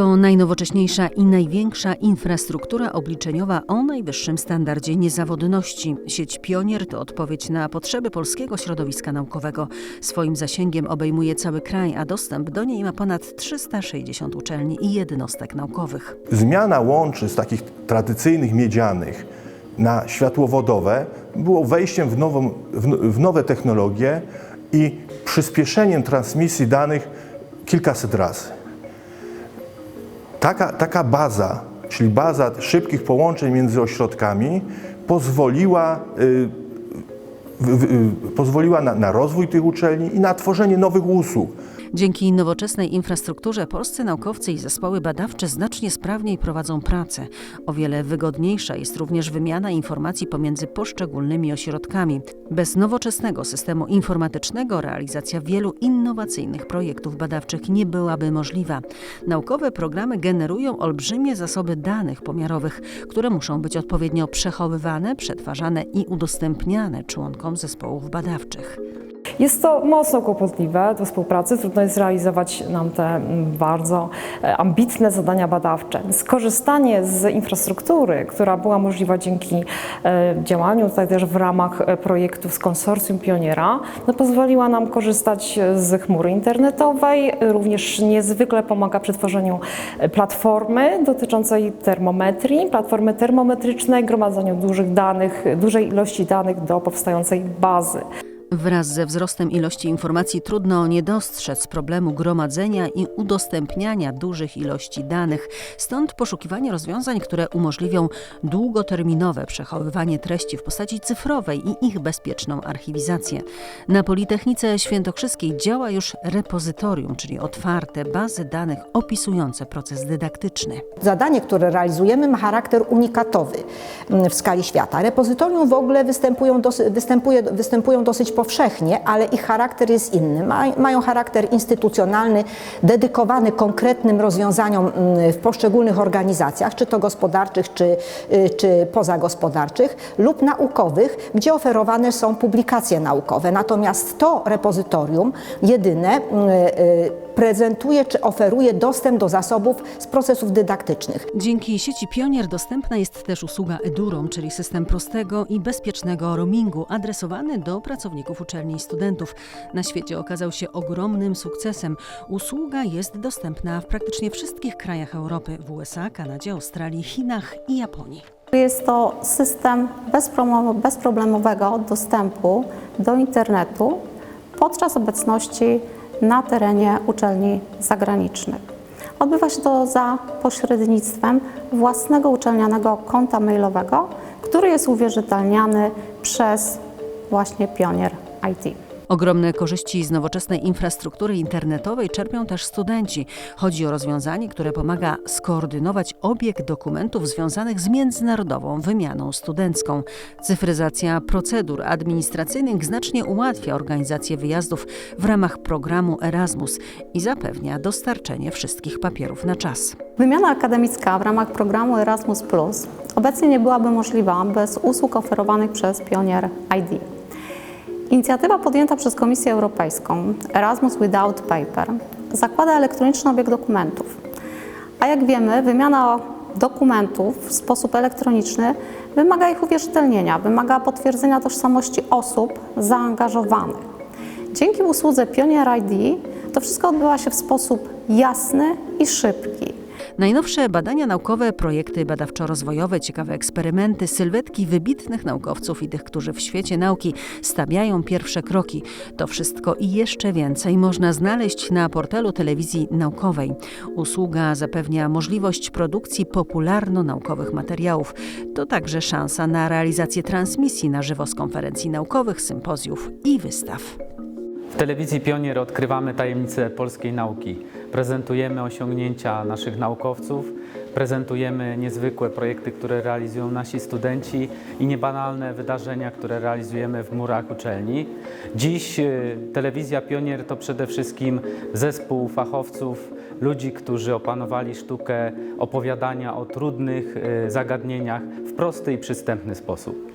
To najnowocześniejsza i największa infrastruktura obliczeniowa o najwyższym standardzie niezawodności. Sieć Pionier to odpowiedź na potrzeby polskiego środowiska naukowego. Swoim zasięgiem obejmuje cały kraj, a dostęp do niej ma ponad 360 uczelni i jednostek naukowych. Zmiana łączy z takich tradycyjnych miedzianych na światłowodowe było wejściem w, nową, w, nowe technologie i przyspieszeniem transmisji danych kilkaset razy. Taka, taka baza, czyli baza szybkich połączeń między ośrodkami, pozwoliła, y, pozwoliła na, na rozwój tych uczelni i na tworzenie nowych usług. Dzięki nowoczesnej infrastrukturze polscy naukowcy i zespoły badawcze znacznie sprawniej prowadzą pracę. O wiele wygodniejsza jest również wymiana informacji pomiędzy poszczególnymi ośrodkami. Bez nowoczesnego systemu informatycznego realizacja wielu innowacyjnych projektów badawczych nie byłaby możliwa. Naukowe programy generują olbrzymie zasoby danych pomiarowych, które muszą być odpowiednio przechowywane, przetwarzane i udostępniane członkom zespołów badawczych. Jest to mocno kłopotliwe do współpracy, trudno jest realizować nam te bardzo e, ambitne zadania badawcze. Skorzystanie z infrastruktury, która była możliwa dzięki e, działaniu tutaj też w ramach e, projektów z konsorcjum Pioniera, no pozwoliła nam korzystać z chmury internetowej, również niezwykle pomaga przy tworzeniu platformy dotyczącej termometrii, platformy termometrycznej, gromadzeniu dużych danych, dużej ilości danych do powstającej bazy. Wraz ze wzrostem ilości informacji trudno nie dostrzec problemu gromadzenia i udostępniania dużych ilości danych, stąd poszukiwanie rozwiązań, które umożliwią długoterminowe przechowywanie treści w postaci cyfrowej i ich bezpieczną archiwizację. Na Politechnice Świętokrzyskiej działa już repozytorium, czyli otwarte bazy danych opisujące proces dydaktyczny. Zadanie, które realizujemy, ma charakter unikatowy mm, w skali świata. Repozytorium w ogóle występują, występuje, występują dosyć powszechnie, ale ich charakter jest inny. Ma, mają charakter instytucjonalny, dedykowany konkretnym rozwiązaniom mm, w poszczególnych organizacjach, czy to gospodarczych, czy, y, czy pozagospodarczych, lub naukowych, gdzie oferowane są publikacje naukowe. Natomiast to repozytorium jedyne mm, y, prezentuje czy oferuje dostęp do zasobów z procesów dydaktycznych. Dzięki sieci Pionier dostępna jest też usługa Edurom, czyli system prostego i bezpiecznego roamingu adresowany do pracowników uczelni i studentów. Na świecie okazał się ogromnym sukcesem. Usługa jest dostępna w praktycznie wszystkich krajach Europy w USA, Kanadzie, Australii, Chinach i Japonii. Jest to system bezproblemowego dostępu do internetu podczas obecności na terenie uczelni zagranicznych. Odbywa się to za pośrednictwem własnego uczelnianego konta mailowego, który jest uwierzytelniany przez właśnie Pionier IT. Ogromne korzyści z nowoczesnej infrastruktury internetowej czerpią też studenci. Chodzi o rozwiązanie, które pomaga skoordynować obieg dokumentów związanych z międzynarodową wymianą studencką. Cyfryzacja procedur administracyjnych znacznie ułatwia organizację wyjazdów w ramach programu Erasmus i zapewnia dostarczenie wszystkich papierów na czas. Wymiana akademicka w ramach programu Erasmus obecnie nie byłaby możliwa bez usług oferowanych przez Pionier ID. Inicjatywa podjęta przez Komisję Europejską Erasmus Without Paper zakłada elektroniczny obieg dokumentów. A jak wiemy, wymiana dokumentów w sposób elektroniczny wymaga ich uwierzytelnienia, wymaga potwierdzenia tożsamości osób zaangażowanych. Dzięki usłudze Pionier ID to wszystko odbywa się w sposób jasny i szybki. Najnowsze badania naukowe, projekty badawczo-rozwojowe, ciekawe eksperymenty, sylwetki wybitnych naukowców i tych, którzy w świecie nauki stawiają pierwsze kroki. To wszystko i jeszcze więcej można znaleźć na portalu telewizji naukowej. Usługa zapewnia możliwość produkcji popularno-naukowych materiałów. To także szansa na realizację transmisji na żywo z konferencji naukowych, sympozjów i wystaw. W telewizji Pionier odkrywamy tajemnice polskiej nauki. Prezentujemy osiągnięcia naszych naukowców, prezentujemy niezwykłe projekty, które realizują nasi studenci i niebanalne wydarzenia, które realizujemy w murach uczelni. Dziś y, telewizja Pionier to przede wszystkim zespół fachowców, ludzi, którzy opanowali sztukę opowiadania o trudnych y, zagadnieniach w prosty i przystępny sposób.